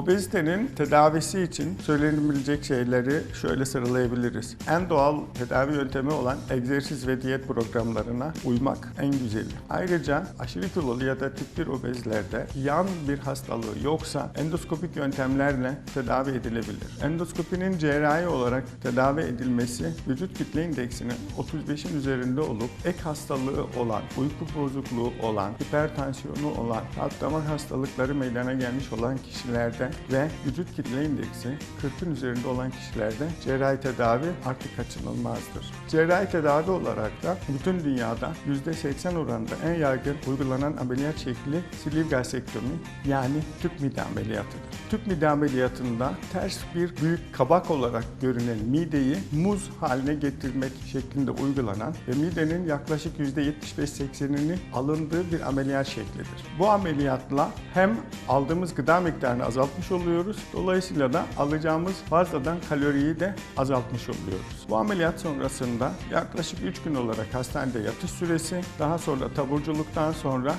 Obezitenin tedavisi için söylenebilecek şeyleri şöyle sıralayabiliriz. En doğal tedavi yöntemi olan egzersiz ve diyet programlarına uymak en güzeli. Ayrıca aşırı kilolu ya da tip 1 obezlerde yan bir hastalığı yoksa endoskopik yöntemlerle tedavi edilebilir. Endoskopinin cerrahi olarak tedavi edilmesi vücut kitle indeksinin 35'in üzerinde olup ek hastalığı olan, uyku bozukluğu olan, hipertansiyonu olan, kalp damar hastalıkları meydana gelmiş olan kişilerde ve vücut kitle indeksi 40'ın üzerinde olan kişilerde cerrahi tedavi artık kaçınılmazdır. Cerrahi tedavi olarak da bütün dünyada %80 oranında en yaygın uygulanan ameliyat şekli sleeve gastrektomi yani tüp mide ameliyatıdır. Tüp mide ameliyatında ters bir büyük kabak olarak görünen mideyi muz haline getirmek şeklinde uygulanan ve midenin yaklaşık %75-80'ini alındığı bir ameliyat şeklidir. Bu ameliyatla hem aldığımız gıda miktarını azaltmış oluyoruz, dolayısıyla da alacağımız fazladan kaloriyi de azaltmış oluyoruz. Bu ameliyat sonrasında yaklaşık 3 gün olarak hastanede yatış süresi, daha sonra taburculuktan sonra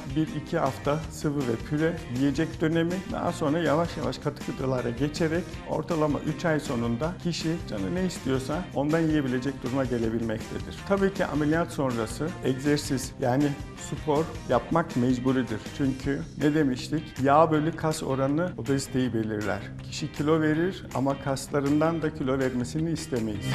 1-2 hafta sıvı ve püre yiyecek dönemi, daha sonra yavaş yavaş katı gıdalara geçerek ortalama 3 ay sonunda kişi canı ne istiyorsa ondan yiyebilecek duruma gelebilmektedir. Tabii ki ameliyat sonrası egzersiz yani spor yapmak mecburidir. Çünkü ne demiştik? Yağ bölü kas oranı obeziteyi belirler. Kişi kilo verir ama kaslarından da kilo vermesini istemeyiz.